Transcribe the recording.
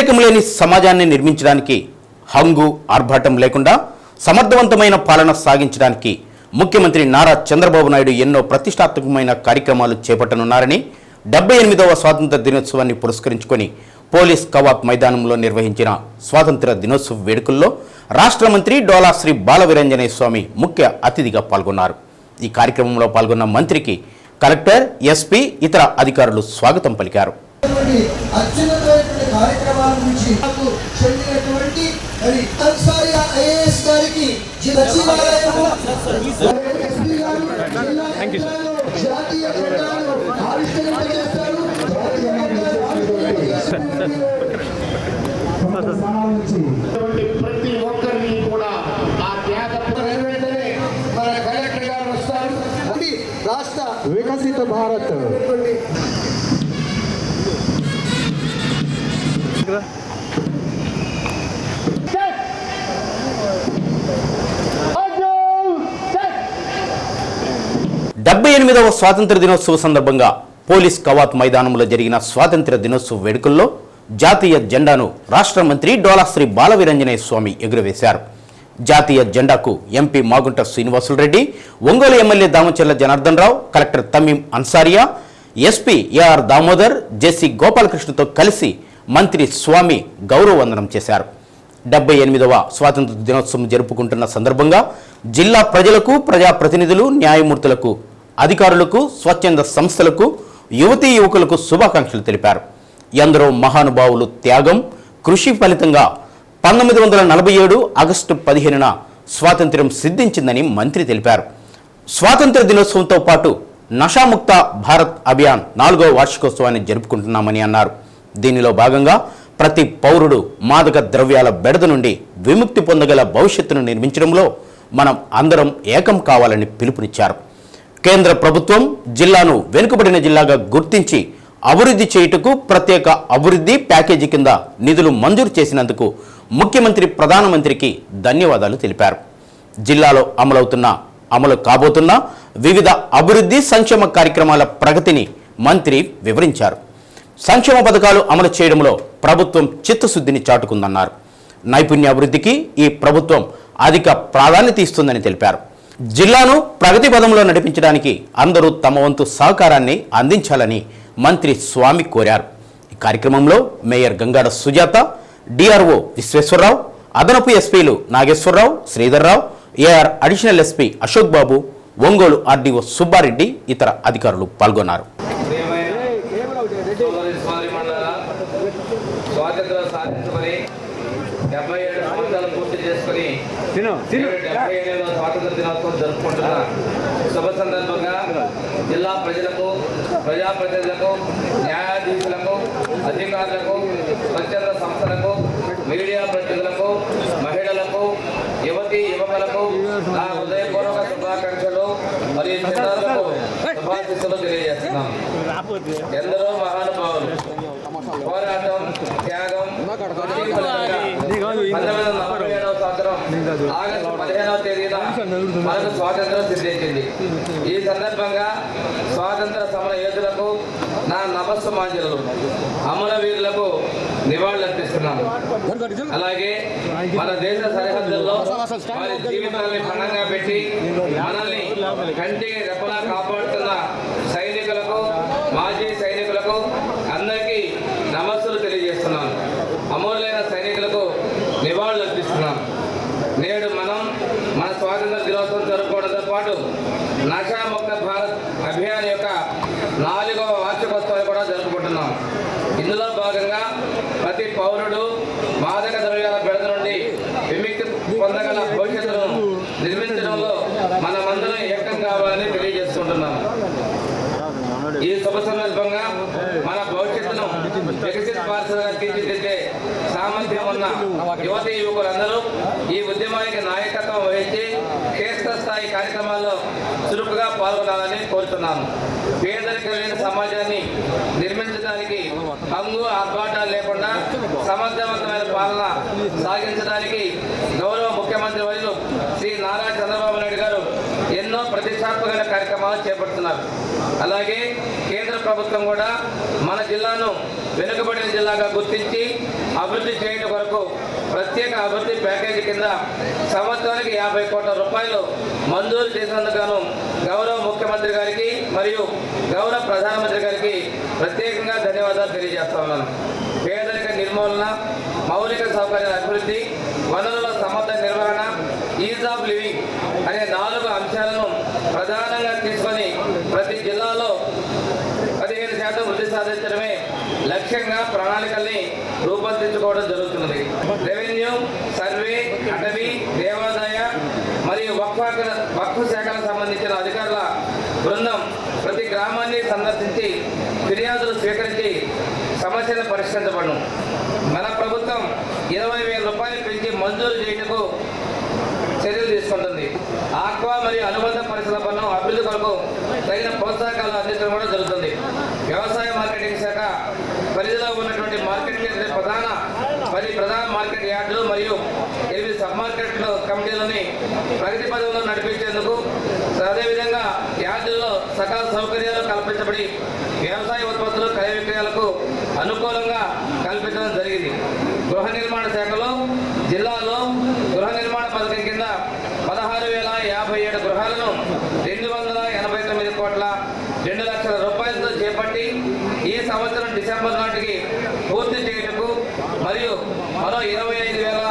పేదరికం లేని సమాజాన్ని నిర్మించడానికి హంగు ఆర్భాటం లేకుండా సమర్థవంతమైన పాలన సాగించడానికి ముఖ్యమంత్రి నారా చంద్రబాబు నాయుడు ఎన్నో ప్రతిష్టాత్మకమైన కార్యక్రమాలు చేపట్టనున్నారని డెబ్బై ఎనిమిదవ స్వాతంత్ర దినోత్సవాన్ని పురస్కరించుకొని పోలీస్ కవాత్ మైదానంలో నిర్వహించిన స్వాతంత్ర దినోత్సవ వేడుకల్లో రాష్ట్ర మంత్రి డోలా శ్రీ బాలవీరంజనేయ స్వామి ముఖ్య అతిథిగా పాల్గొన్నారు. ఈ కార్యక్రమంలో పాల్గొన్న మంత్రికి కలెక్టర్ ఎస్పీ ఇతర అధికారులు స్వాగతం పలికారు. కార్యక్రమాల నుంచి నాకు చెందినటువంటి మరి అన్సారీ ఐఏఎస్ గారికి సచివాలయము ఎస్పీ గారు, జిల్లా అధికారులు, జాతీయ జెండాను ఆవిష్కరింపజేస్తారు. జాతీయ జెండాను ఆవిష్కరింపజేస్తారు. ఉన్నటువంటి ప్రతి ఒక్కరిని కూడా ఆ త్యాగ వెంటనే మన కలెక్టర్ గారు వస్తారు అది రాష్ట్ర వికసిత భారత్ డెబ్బై ఎనిమిదవ స్వాతంత్ర దినోత్సవ సందర్భంగా పోలీస్ కవాత్ మైదానంలో జరిగిన స్వాతంత్ర దినోత్సవ వేడుకల్లో జాతీయ జెండాను రాష్ట్ర మంత్రి డోలాశ్రీ బాలవీరంజనేయ స్వామి ఎగురవేశారు. జాతీయ జెండాకు MP Magunta Srinivasulareddy Ongole MLA Damacharla Janardhan Rao collector Tamim Ansaria SP AR Damodar JC గోపాలకృష్ణతో కలిసి మంత్రి స్వామి గౌరవ వందనం చేశారు. డెబ్బై ఎనిమిదవ స్వాతంత్ర దినోత్సవం జరుపుకుంటున్న సందర్భంగా జిల్లా ప్రజలకు ప్రజాప్రతినిధులు న్యాయమూర్తులకు అధికారులకు స్వచ్ఛంద సంస్థలకు యువతీ యువకులకు శుభాకాంక్షలు తెలిపారు. ఎందరో మహానుభావులు త్యాగం కృషి ఫలితంగా పంతొమ్మిది వందల నలభై ఏడు ఆగస్టు పదిహేనున స్వాతంత్ర్యం సిద్ధించిందని మంత్రి తెలిపారు. స్వాతంత్ర దినోత్సవంతో పాటు నషాముక్త భారత్ అభియాన్ నాలుగవ వార్షికోత్సవాన్ని జరుపుకుంటున్నామని అన్నారు. దీనిలో భాగంగా ప్రతి పౌరుడు మాదక ద్రవ్యాల బెడద నుండి విముక్తి పొందగల భవిష్యత్తును నిర్మించడంలో మనం అందరం ఏకం కావాలని పిలుపునిచ్చారు. కేంద్ర ప్రభుత్వం జిల్లాను వెనుకబడిన జిల్లాగా గుర్తించి అభివృద్ధి చేయుటకు ప్రత్యేక అభివృద్ధి ప్యాకేజీ కింద నిధులు మంజూరు చేసినందుకు ముఖ్యమంత్రి ప్రధానమంత్రికి ధన్యవాదాలు తెలిపారు. జిల్లాలో అమలవుతున్న అమలు కాబోతున్న వివిధ అభివృద్ధి సంక్షేమ కార్యక్రమాల ప్రగతిని మంత్రి వివరించారు. సంక్షేమ పథకాలు అమలు చేయడంలో ప్రభుత్వం చిత్తశుద్ధిని చాటుకుందన్నారు. నైపుణ్యాభివృద్ధికి ఈ ప్రభుత్వం అధిక ప్రాధాన్యత ఇస్తుందని తెలిపారు. జిల్లాను ప్రగతి పదంలో నడిపించడానికి అందరూ తమ వంతు సహకారాన్ని అందించాలని మంత్రి స్వామి కోరారు. ఈ కార్యక్రమంలో మేయర్ గంగాడ సుజాత డిఆర్ఓ విశ్వేశ్వరరావు అదనపు ఎస్పీలు Nageswararao Sridharrao AR additional SP Ashok Babu Ongole RDO Subbareddy ఇతర అధికారులు పాల్గొన్నారు. స్వాతంత్రం సాధించుకొని డెబ్బై ఏడు సంవత్సరాలు పూర్తి చేసుకుని డెబ్బై ఎనిమిదవ స్వాతంత్ర దినోత్సవం జరుపుకుంటున్న శుభ సందర్భంగా జిల్లా ప్రజలకు ప్రజాప్రతినిధులకు న్యాయాధీశులకు అధికారులకు స్వచ్ఛంద సంస్థలకు మీడియా ప్రతినిధులకు మహిళలకు యువతి యువకులకు నా హృదయపూర్వక శుభాకాంక్షలు మరియు శుభాశిస్సులు తెలియజేస్తున్నాం. ఎందరో మహానుభావులు పోరాటం త్యాగం ఆగస్టు పదిహేనవ తేదీన మనకు స్వాతంత్రం సిద్ధించింది. ఈ సందర్భంగా స్వాతంత్ర సమర యోధులకు నా నమస్సు మాంజలు అమర వీరులకు నివాళులర్పిస్తున్నాను అలాగే మన దేశ సరిహద్దుల్లో వారి జీవితాన్ని పణంగా పెట్టి మనల్ని కంటికి రెప్పలా కాపాడుతున్న సైనికులకు మాజీ సైనికులకు అందరికీ నమస్సులు తెలియజేస్తున్నాను అమూల్యమైన సైనికులకు నివాళులు అర్పిస్తున్నాను నేడు మనం మన స్వాతంత్ర దినోత్సవం జరుపుకోవడంతో పాటు నషాముక్త భారత్ అభియాన్ యొక్క నాలుగవ వార్షికోత్సవాన్ని కూడా జరుపుకుంటున్నాం ఇందులో భాగంగా ప్రతి పౌరుడు మాదక ద్రవ్యాల బెడద నుండి విముక్తి పొందగల భవిష్యత్తును నిర్మించడంలో మనమందరం ఏకం కావాలని తెలియజేసుకుంటున్నాం. ఈ శుభ సందర్భంగా మన భవిష్యత్తును వికసిత పార్శ్వగా తీర్చిదిద్దే సామర్థ్యం ఉన్న యువతి యువకులందరూ ఈ ఉద్యమానికి నాయకత్వం వహించి క్షేత్ర స్థాయి కార్యక్రమాల్లో చురుకుగా పాల్గొనాలని కోరుతున్నాను పేదరికం లేని సమాజాన్ని నిర్మించడానికి హంగు ఆర్భాటాలు లేకుండా సమర్థవంతమైన పాలన సాగించడానికి గౌరవ ముఖ్యమంత్రి వైద్యులు శ్రీ నారా చంద్రబాబు నాయుడు గారు ఎన్నో ప్రతిష్టాత్మకమైన కార్యక్రమాలు చేపడుతున్నారు. అలాగే కేంద్ర ప్రభుత్వం కూడా మన జిల్లాను వెనుకబడిన జిల్లాగా గుర్తించి అభివృద్ధి చేయడం కొరకు ప్రత్యేక అభివృద్ధి ప్యాకేజీ కింద సంవత్సరానికి యాభై కోట్ల రూపాయలు మంజూరు చేసినందుకు గౌరవ ముఖ్యమంత్రి గారికి మరియు గౌరవ ప్రధానమంత్రి గారికి ప్రత్యేక ధన్యవాదాలు తెలియజేస్తా ఉన్నాను. పేదరిక నిర్మూలన మౌలిక సౌకర్యాల అభివృద్ధి వనరుల సమర్థ నిర్వహణ ఈజ్ ఆఫ్ లివింగ్ అనే నాలుగు అంశాలను ప్రధానంగా తీసుకొని ప్రతి జిల్లాలో పదిహేను శాతం వృద్ధి సాధించడమే లక్ష్యంగా ప్రణాళికల్ని రూపొందించుకోవడం జరుగుతున్నది రెవెన్యూ సర్వే సమస్యలు పరిష్కరించబడను. మన ప్రభుత్వం ఇరవై వేల రూపాయలు పెంచి మంజూరు చేయటకు చర్యలు తీసుకుంటుంది. ఆక్వా మరియు అనుబంధ పరిశ్రమలను అభివృద్ధి కొరకు తగిన ప్రోత్సాహకాలు అందించడం కూడా జరుగుతుంది. వ్యవసాయ మార్కెటింగ్ శాఖ పరిధిలో ఉన్నటువంటి మార్కెట్ ప్రధాన పది ప్రధాన మార్కెట్ యార్డులు మరియు ఎనిమిది సబ్ మార్కెట్లు కమిటీలని ప్రగతి పదంలో నడిపించేందుకు అదేవిధంగా యార్డుల్లో సకాల సౌకర్యాలు కల్పించబడి వ్యవసాయ ఉత్పత్తులు క్రయ విక్రయాలకు అనుకూలంగా కల్పించడం జరిగింది. గృహ నిర్మాణ శాఖలో జిల్లాలో గృహ నిర్మాణ పథకం కింద పదహారు వేల యాభై ఏడు గృహాలను రెండు వందల ఎనభై తొమ్మిది కోట్ల రెండు లక్షల రూపాయలతో చేపట్టి ఈ సంవత్సరం డిసెంబర్ నాటికి పూర్తి చేయుటకు మరియు మరో ఇరవై ఐదు వేల